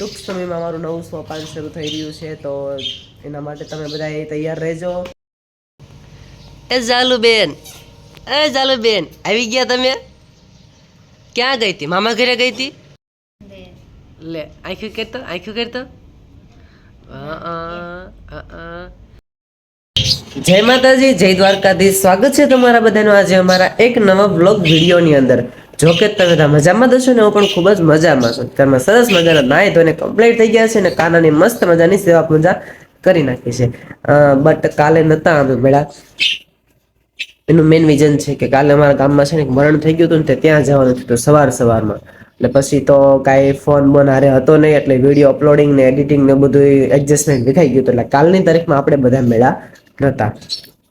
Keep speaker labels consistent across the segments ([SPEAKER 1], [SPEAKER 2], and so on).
[SPEAKER 1] ટૂંક સમયમાં મારું નવું સોપાન શરૂ થઈ રહ્યું છે, તો એના માટે તમે બધા એ તૈયાર રહેજો.
[SPEAKER 2] એ જાલુબેન એ જાલુબેન આવી ગયા તમે? ક્યાં ગઈ હતી? મામા ઘરે ગઈ હતી? લે આંખ્યું કરતો આંખ્યું કરતો. જય માતાજી, જય દ્વારકાધીશ. સ્વાગત છે તમારા બધાનું આજે અમારા એક નવા બ્લોગ વિડીયોની અંદર. જો કે તમે મજામાં દશો ને, હું પણ ખૂબ જ મજામાં છું. ઘરમાં સરસ મજાના નાય ધોઈને કમ્પ્લીટ થઈ ગયા છે ને કાનાની મસ્ત મજાની સેવા પૂજા કરી નાખી છે. બટ કાલે નતા અમે મેળા. એનું મેઇન વિઝન છે કે કાલે અમારા ગામમાં છે ને મરણ થઈ ગયું હતું ને ત્યાં જવાનું હતું સવાર સવારમાં. એટલે પછી તો કાંઈ ફોન બોન હારે હતો નહીં, એટલે વીડિયો અપલોડિંગ ને એડિટિંગ ને બધું એડજસ્ટમેન્ટ દેખાઈ ગયું હતું. એટલે કાલની તારીખમાં આપણે બધા મેળા નહોતા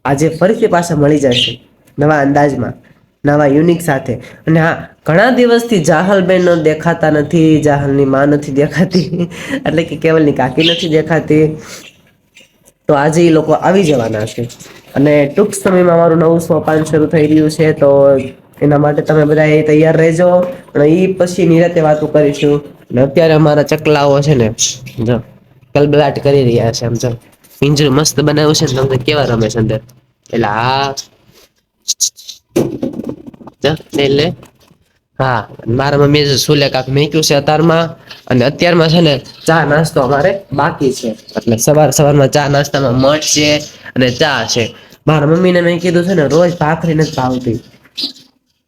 [SPEAKER 2] આજે ફરીથી પાછા મળી જશે નવા અંદાજમાં. નવા યુનિક સાથે. અને હા, ઘણા દિવસથી જાહલબેન દેખાતા નથી, જાહલની માં નથી દેખાતી. એટલે કે કેવલની કાકી નથી દેખાતી. તો આજે એ લોકો આવી જવાના છે. અને ટૂંક સમયમાં મારું નવું સોપાન શરૂ થઈ રહ્યું છે, તો એના માટે તમે બધા એ તૈયાર રહેજો. અને એ પછી નિરાતે વાતો કરીશું. અને અત્યારે અમારા ચકલાઓ છે ને, જો કલબલાટ કરી રહ્યા છે, આમ જો. પિંજરું મસ્ત બનાવ્યું છે ને, તમને કેવા રમે છે અંદર? એટલે આ જો, લે લે. હા મારા મમ્મીએ જે સુલે કાક મેક્યું છે અત્યારમાં અને અત્યારમાં છે ને ચા નાસ્તો અમારે બાકી છે. એટલે સવાર સવારમાં ચા નાસ્તામાં મઠ છે અને ચા છે. મારા મમ્મીને મેં કીધું છે ને રોજ ભાખરી નથી ભાવતી.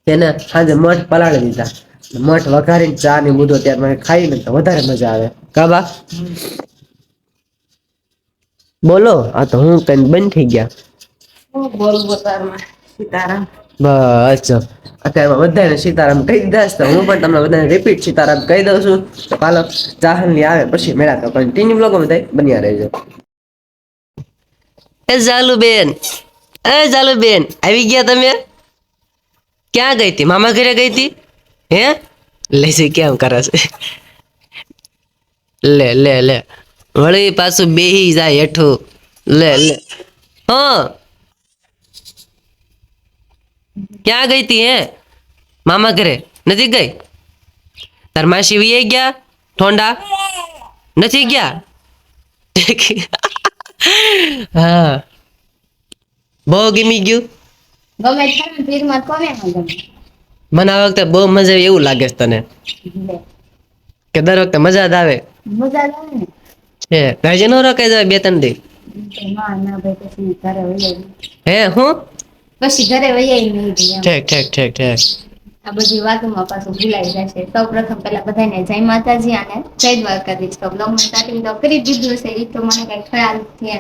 [SPEAKER 2] તેને સાંજે મઠ પલાળી દીધા. મઠ વઘારીને ચા ની બધું અત્યારે ખાઈને તો વધારે મજા આવે. કાબા બોલો આ તો હું કઈ બંધ થઈ ગયા.
[SPEAKER 3] સીતારામ.
[SPEAKER 1] બસ જો. અત્યારમાં બધાને સીતારામ કહી દીધા છે, તો હું પણ તમને બધાને રિપીટ સીતારામ કહી દઉં છું. તો પાલો ચાહલની આવે પછી મેળા તો કન્ટિન્યુ બ્લોગ બધા બન્યા રહેજો. એ જાલુબેન એ જાલુબેન આવી ગયા તમે? ક્યાં ગઈ હતી? મામા ઘરે ગઈ હતી? હે? લે છે, કેમ કરે છે? લે લે લે. વળી પાછું બેહી જાય હેઠું. લે લે. હા. ક્યાં ગઈ તી હે મામા ઘરે નથી ગઈ તાર માસી વી ગયા ઠોંડા નથી ગયા હા બહુ ગમી ગયું
[SPEAKER 3] ગમે ત્યારે પીરમાં કોને ન ગમે
[SPEAKER 1] મને આ વખતે બહુ મજા આવી એવું લાગે છે તને
[SPEAKER 3] લે.
[SPEAKER 1] કે દર વખતે મજા જ આવે
[SPEAKER 3] મજા જ આવે ને
[SPEAKER 1] હે રાજી નો રખાઈ જાય બે ત્રણ દી
[SPEAKER 3] તો ના ના ભાઈ પછી ઘરે વૈયાઈ
[SPEAKER 1] હે હું
[SPEAKER 3] પછી ઘરે વૈયાઈ નહીં.
[SPEAKER 1] ઠીક ઠીક ઠીક ઠીક.
[SPEAKER 3] આ બધી વાતોમાં પાછું ભૂલાઈ જશે. સૌ પ્રથમ પેલા બધાને જય માતાજી અને જય દ્વારકાધીશ. તો બ્લોગમાં સ્ટાર્ટિંગ તો કરી દીધું છે એ તો મને કઈ ખ્યાલ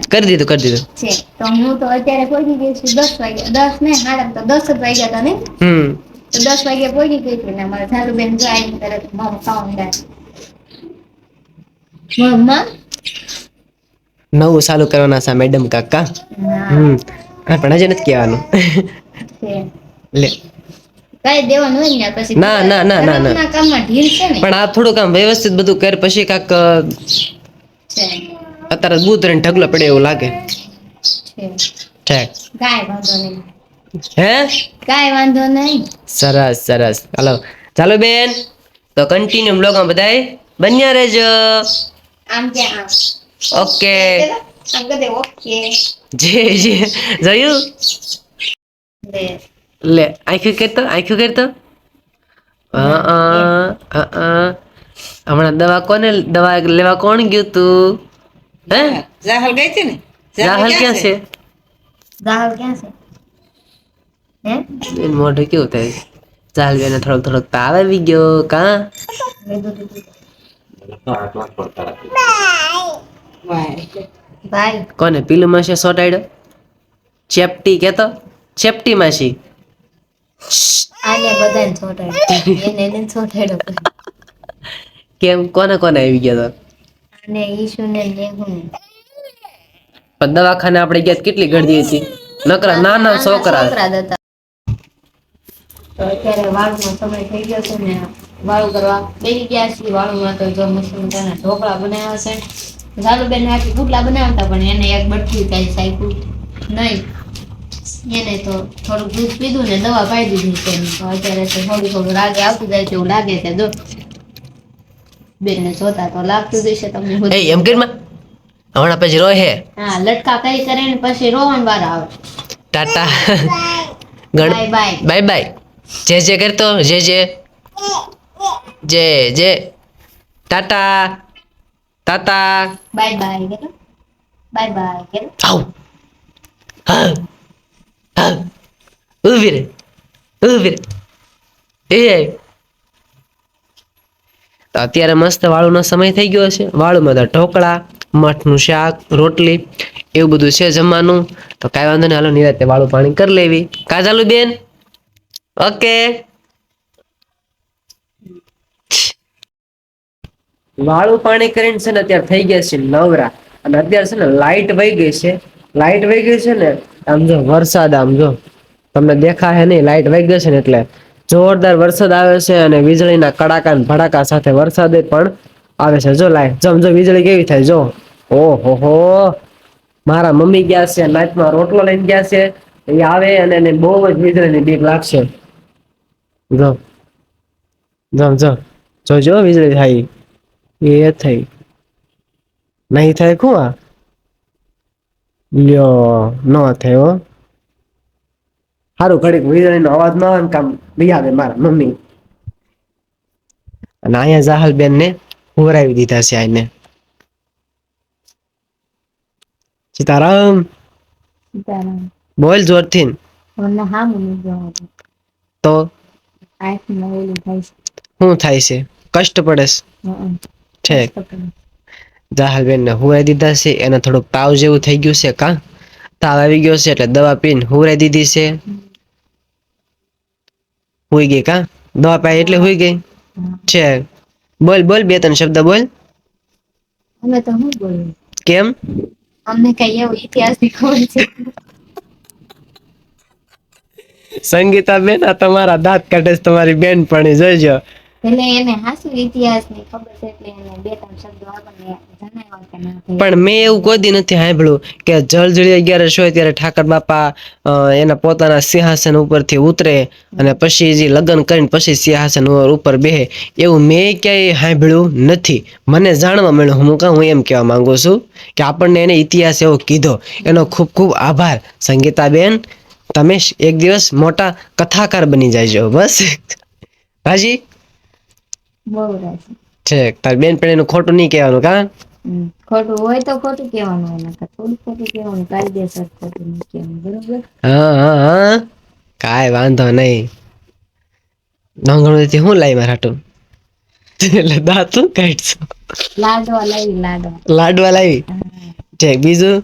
[SPEAKER 1] કરી દીધું કરી દીધું.
[SPEAKER 3] છે. તો હું તો અત્યારે પહોંચી ગઈ છું દસ વાગ્યા. દસ ને સાડા તો દસ જ વાગ્યા હતા ને?
[SPEAKER 1] હમ.
[SPEAKER 3] તો દસ વાગે પહોંચી ગઈ છું ને મારા ઝાલુબેન જાય ને તરત મારું કામ માંડ્યા મમ્મા?
[SPEAKER 1] નવું ચાલુ કરવાના છે મેડમ કાકા. હમ. પણ હજી નથી કહેવાનું. લે.
[SPEAKER 3] કઈ દેવાનું હોય ને
[SPEAKER 1] ના, ના, ના, ના, ના.
[SPEAKER 3] ઘરના કામમાં ઢીલ છે ને?
[SPEAKER 1] પણ આ થોડુંક આમ વ્યવસ્થિત બધું કર પછી કાક અત્યારે બૂત રહીને ઢગલો પડે એવું લાગે. ઠીક.
[SPEAKER 3] કાંઈ વાંધો નહીં.
[SPEAKER 1] હે?
[SPEAKER 3] કાંઈ વાંધો નહીં.
[SPEAKER 1] સરસ સરસ. હાલો. ચાલો બેન તો કન્ટિન્યુ બ્લોગમાં બધાય બન્યા રહેજો.
[SPEAKER 3] આમ કે
[SPEAKER 1] ઓકે.
[SPEAKER 3] આમ ઓકે.
[SPEAKER 1] જી જે. જોયું?
[SPEAKER 3] લે.
[SPEAKER 1] આખ્યું કરતો આંખ્યું કરતો હા હમણાં દવા કોને દવા લેવા કોણ ગયું તું? હે?
[SPEAKER 4] જાહલ ગઈ છે ને?
[SPEAKER 1] જાહલ ક્યાં છે?
[SPEAKER 3] જાહલ ક્યાં છે? હે?
[SPEAKER 1] બેન મોઢું કેવું થાય? ચાલ બેને થોડોક થોડોક તાવ આવી ગયો કા?
[SPEAKER 3] બાય લીધું ભાઈ.
[SPEAKER 1] કોને પીલું માસી સોટાડ્યો ચેપટી કેતો? ચેપટી માસી.
[SPEAKER 3] આને બધાને છોટાડ્યો એને એને છોટાડ્યો
[SPEAKER 1] કેમ? કોને કોને આવી ગયો તો?
[SPEAKER 3] અને ઈશુ ને નેહું
[SPEAKER 1] પણ દવાખાને આપણે ગયા કેટલી ગળદી હતી? નકરા નાના છોકરા.
[SPEAKER 3] છોકરા હતા. તો અત્યારે વાળુનો સમય થઈ ગયો છે ને વાળું કરવા બેસી ગયા છીએ. વાળુમાં તો જો તેના ઢોકળા બનાવ્યા છે. ઝાલુબેન આખી પુટલા બનાવતા પણ એને એક બટકી કાંઈ સાયકું નહીં. એને તો થોડુંક દૂધ પીધું ને દવા પાઈ દીધી છે તો અત્યારે તો થોડું થોડું રાગે આવતું જાય છે એવું લાગે છે જો. બેનને જોતા તો લાગતું જ હશે તમને
[SPEAKER 2] એ
[SPEAKER 3] બધું.
[SPEAKER 2] એમ કરીમાં? હમણાં પછી રોહે
[SPEAKER 3] હા? લટકા કઈ કરે ને પછી રોહન વાર આવે.
[SPEAKER 2] ટાટા. ગણ
[SPEAKER 3] બાય બાય
[SPEAKER 2] બાય બાય જે જે કરતો જે જે. જે જે. Tata. Tata
[SPEAKER 3] bye bye bye bye
[SPEAKER 2] આવ હા હા ઊભી રે ઊભી રે એ તો અત્યારે મસ્ત વાળુનો સમય થઈ ગયો છે. વાળુમાં તો ઢોકળા મઠનું શાક રોટલી એવું બધું છે જમવાનું. તો કાંઈ વાંધો નહીં. હાલો નિરાતે વાળું પાણી કરી લેવી. કા ચાલુ બેન? ઓકે વાળું પાણી કરીને છે ને અત્યારે થઈ ગયા છે નવરા. અને અત્યારે છે ને લાઇટ વહી ગઈ છે. લાઇટ વહી ગઈ છે ને, આમ જો વરસાદ, આમ જો. તમને દેખાય નહીં લાઇટ વહી ગઈ છે ને એટલે જોરદાર વરસાદ આવે છે અને વીજળીના કડાકા અને ભડાકા સાથે વરસાદ પણ આવે છે. જો લાઇટ જમ જો વીજળી કેવી થાય, જો. ઓહો હો. મારા મમ્મી ગયા છે નાચમાં રોટલો લઈને ગયા છે. એ આવે અને એને બહુ જ વીજળીની બીક લાગશે. જો. જમ જો. જોજો, વીજળી થાય. એ થઈ. નહીં થાય આ? લ્યો ન થયો સારું ઘડીક વીજળીનો અવાજ ન આવે કામ બી આવે મારા મમ્મી. અને અહીંયા જાહલ બેન ને હુવરાવી દીધા છે આને સીતારામ. બોલ જોરથી તો? શું થાય છે. કષ્ટ પડે છે? ઠીક
[SPEAKER 3] કષ્ટ
[SPEAKER 2] જાહલ બેન ને હુરાઈ દીધા છે એને થોડુંક તાવ જેવું થઈ ગયું છે કા? તાવ આવી ગયો છે એટલે દવા પીને હુરાઈ દીધી છે. હુઈ ગઈ કા? દવા પાઈ એટલે હુઈ ગઈ. છે. બોલ બોલ બે ત્રણ શબ્દ બોલ.
[SPEAKER 3] અમે તો હું બોલ્યું
[SPEAKER 2] કેમ?
[SPEAKER 3] અમને કઈ એવો ઇતિહાસની છે
[SPEAKER 2] સંગીતા બેન આ તમારા દાંત કાઢે તમારી બેન પણ જોઈજો પણ મેં એવું કોઈ દી નથી સાંભળ્યું કે જળજળી અગિયારસ હોય ત્યારે ઠાકર બાપા એના પોતાના સિંહાસન ઉપરથી ઉતરે અને પછી જે લગ્ન કરીને પછી સિંહાસન ઉપર બેહે. એવું મેં ક્યાંય સાંભળ્યું નથી. મને જાણવા મળ્યું. હું કહું હું એમ કહેવા માંગુ છું કે આપણને એને ઇતિહાસ એવો કીધો. એનો ખૂબ ખૂબ આભાર. સંગીતાબેન, તમે એક દિવસ મોટા કથાકાર બની જાય છો બસ. રાજી છે. તાર બેન પણ એનું ખોટું નહીં કહેવાનું કા?
[SPEAKER 3] ખોટું હોય તો ખોટું કહેવાનું નકર થોડું ખોટું કહેવાનું કાયદેસર ખોટું નહીં કહેવાનું બરોબર?
[SPEAKER 2] હા હા હા. કાંઈ વાંધો નહીં. નોંધણીથી હું લાવી મારા હાટું? એટલે દાતું કાઢશો?
[SPEAKER 3] લાડવા લાવી લાડવા.
[SPEAKER 2] લાડવા લાવી? છે બીજું?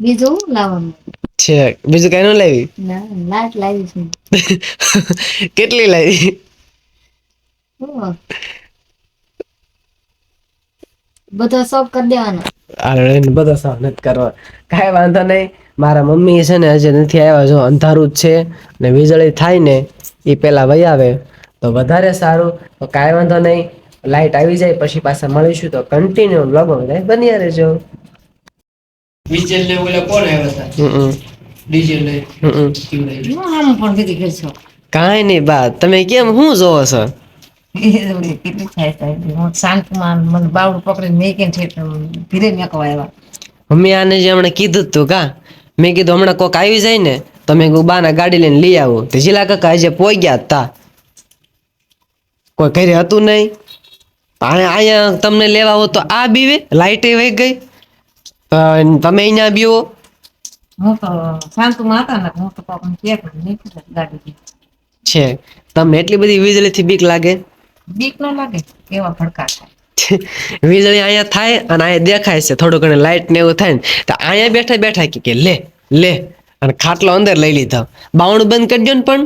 [SPEAKER 3] બીજું લાવવાનું?
[SPEAKER 2] છે બીજું કઈ નું લાવી?
[SPEAKER 3] ના લાટ લાવી છે
[SPEAKER 2] કેટલી લાવી?
[SPEAKER 3] બધો સોફ કરી દેવાના
[SPEAKER 2] અરે બધા સોફ નથી કરવા. કાંઈ વાંધો નહીં. મારા મમ્મી છે ને હજી નથી આવ્યા. જો અંધારું જ છે ને વીજળી થાય ને એ પેલા વહી આવે. તો વધારે સારું. તો કાંઈ વાંધો નહીં. લાઈટ આવી જાય પછી પાછા મળીશું. તો કન્ટિન્યુ બ્લોગો બધા બન્યા રહેજો.
[SPEAKER 1] ડીજે લે ઓલા કોણ આવ્યા હતા? ડીજે લે
[SPEAKER 2] હમ
[SPEAKER 1] કેવડાવી
[SPEAKER 3] પણ કીધી કરશો
[SPEAKER 2] કાંઈ નહીં બા. તમે કેમ શું જોવો છો?
[SPEAKER 4] કેટલી થાય થાય હું શાંતમાં મને બાવડું પકડીને મેં કેમ છે ધીરે મેકવા આવ્યા
[SPEAKER 2] મમ્મી આને જે હમણાં કીધું તું કા? મેં કીધું હમણાં કોક આવી જાય ને તો મેં કીધું બાના ગાડી લઈને લઈ આવું. તો જીલા કાકા આજે પોઈ ગયા હતા કોઈ ઘરે હતું નહીં. અહીંયા તમને લેવા હો તો આ બીવે લાઇટે વહી ગઈ. તમે અહીંયા બીવો.
[SPEAKER 4] હું તો શાંતુમાં હતા ને હું તો પપ્પાને કે ગાડી.
[SPEAKER 2] છે. તમને એટલી બધી વીજળીથી બીક લાગે?
[SPEAKER 4] બીક ન લાગે એવા ભડકા થાય.
[SPEAKER 2] વીજળી અહીંયા થાય અને અહીંયા દેખાય છે. થોડું ઘણું લાઈટ ને એવું થાય ને તો અહીંયા બેઠા બેઠા કે લે લે અને ખાટલો અંદર લઈ લીધો. બાવણું બંધ કરી ને પણ.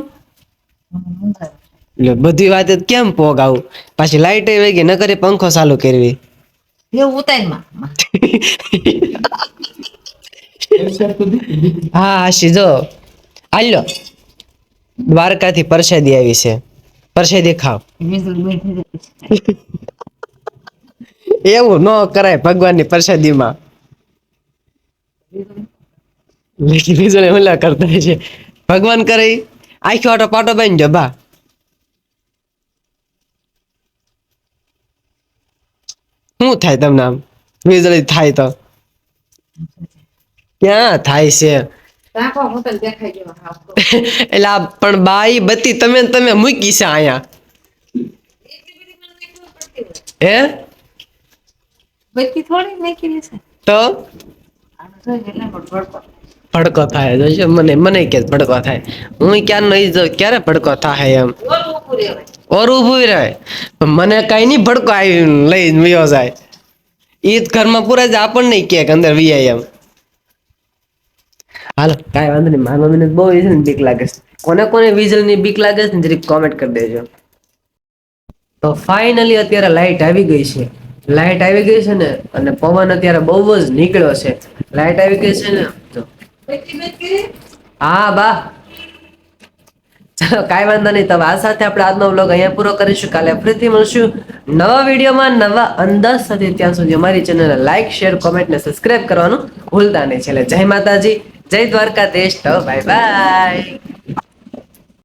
[SPEAKER 2] એટલે બધી વાત કેમ પોગ આવું પાછી લાઈટ એ ગઈ ન કરે પંખો ચાલુ કરવી.
[SPEAKER 4] એવું ઉતારમાં
[SPEAKER 2] હા આશી જો. આલ્યો દ્વારકાથી પરસાદી આવી છે. પરસાદી ખાવ
[SPEAKER 4] વીજળી બેઠી રહી
[SPEAKER 2] એવું ન કરાય ભગવાનની પ્રસાદીમાં. લેકિન વીજળી હુલા કરતા છે. ભગવાન કરે આખી વાટો પાટો બાંધી જો, બા. શું થાય તમને આમ? વીજળી થાય તો. ક્યાં થાય છે? એટલે આ પણ બાઈ બત્તી તમે તમે મૂકી છે અહીંયા. હે?
[SPEAKER 4] બધી થોડી મૂકી છે.
[SPEAKER 2] તો?
[SPEAKER 4] ભડકો.
[SPEAKER 2] થાય જોજો મને મને કે ભડકો થાય. હું ક્યાં નહીં જો ક્યારે ભડકો થાય એમ. ઓર ઊભું રહે. મને કઈ નહીં ભડકો આવી લઈ વયો જાય. ઈ જ ઘરમાં પૂરા જ આપણને કે કે અંદર વી એમ. હાલો, કાંઈ વાંધો નહીં મારા મમ્મીને બહુ છે ને બીક લાગે છે. કોને કોને વીજળીની બીક લાગે છે ને જરીક કોમેન્ટ કરી દેજો. તો ફાઇનલી અત્યારે લાઇટ આવી ગઈ છે. લાઇટ આવી ગઈ છે ને, અને પવન અત્યારે બહુ જ નીકળ્યો છે. લાઇટ આવી ગઈ છે ને? હા, બા. ચલો, કાંઈ વાંધો નહીં તો આ સાથે આપણે આજનો વ્લોગ અહીંયા પૂરો કરીશું. કાલે ફરીથી મળશું નવા વિડીયોમાં, નવા અંદાજ સાથે. ત્યાં સુધી અમારી ચેનલને લાઇક શેર કોમેન્ટ ને સબસ્ક્રાઇબ કરવાનું ભૂલતા નહીં. છેલ્લે જય માતાજી. જય દ્વારકાધીશ. તો બાય બાય